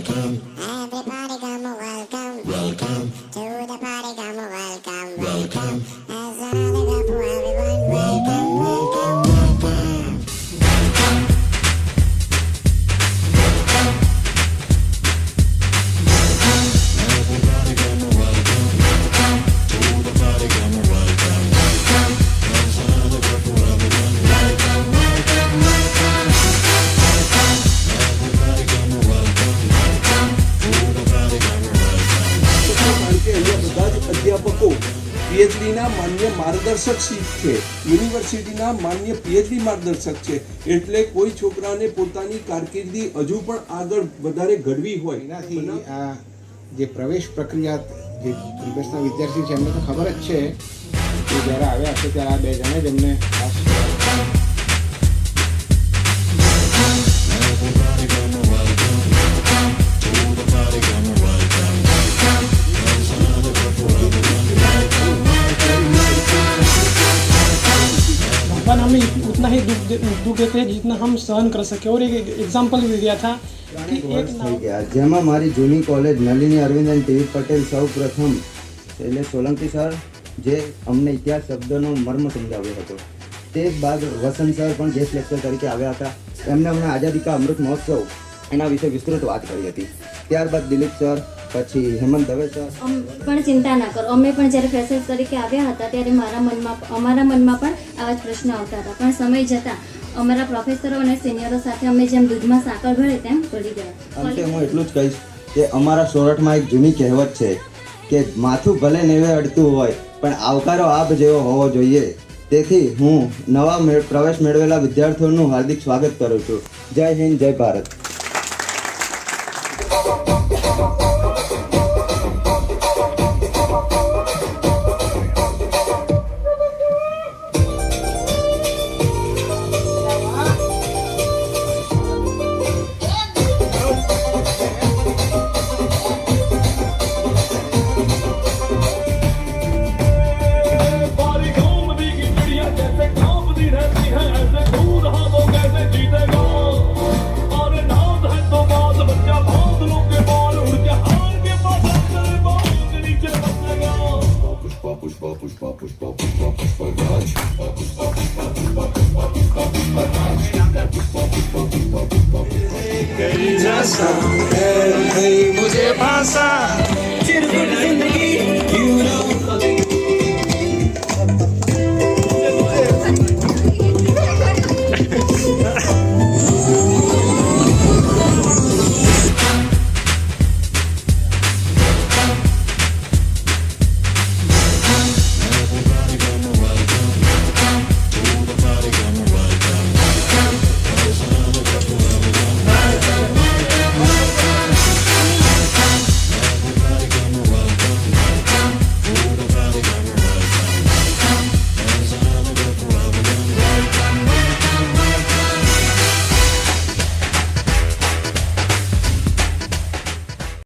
Everybody come welcome. Welcome. To પીએચડીના માન્ય માર્ગદર્શક શીખ છે. યુનિવર્સિટીના માન્ય પીએચડી માર્ગદર્શક છે. એટલે કોઈ છોકરાને પોતાની કારકિર્દી હજુ પણ આગળ વધારે ઘડવી હોય. એનાથી, આ જે પ્રવેશ પ્રક્રિયા, જે પ્રિપેસના વિદ્યાર્થી છે, એમને તો ખબર જ છે કે જ્યારે આવ્યા છે ત્યારે આ બે જણે જ એમને ખાસ हमें उतना ही दुख दे- दुख देते हैं जितना हम सहन कर सके और एक एग्जाम्पल भी दिया था कि एक વર્ષ થઈ नाव ગયા જેમાં મારી જૂની કોલેજ નલિની અરવિંદ અને ટીવી પટેલ સૌ પ્રથમ એટલે સોલંકી સર જે અમને ઇતિહાસ શબ્દનો મર્મ સમજાવ્યો હતો તે બાદ વસંત સર પણ ગેસ્ટ લેક્ચર તરીકે આવ્યા હતા એમને અમને આઝાદી કા અમૃત મહોત્સવ એના વિશે વિસ્તૃત વાત કરી હતી ત્યારબાદ દિલીપ સર પછી હેમંત દવે સર પણ ચિંતા ના કરો. અમે પણ જ્યારે ફ્રેશર્સ તરીકે આવ્યા હતા ત્યારે મારા મનમાં અમારા મનમાં પણ આવા જ પ્રશ્નો આવતા હતા. પણ સમય જતાં અમારા પ્રોફેસરો અને સિનિયરો સાથે અમે જેમ દૂધમાં સાકર ભળે તેમ ભળી ગયા. અંતે હું એટલું જ કહીશ કે અમારા સોરઠમાં એક જૂની કહેવત છે કે માથું ભલે નેવે અડતું હોય પણ આવકારો આપ જેવો હોવો જોઈએ. તેથી હું નવા પ્રવેશ મેળવેલા વિદ્યાર્થીઓનું હાર્દિક સ્વાગત કરું છું. જય હિન્દ જય Bharat. papos, papos, papos, papos, verdade. Papos, papos, papos, papos, papos, papos, verdade. Papos, papos, papos, papos, papos. Querida, quero ver você passar.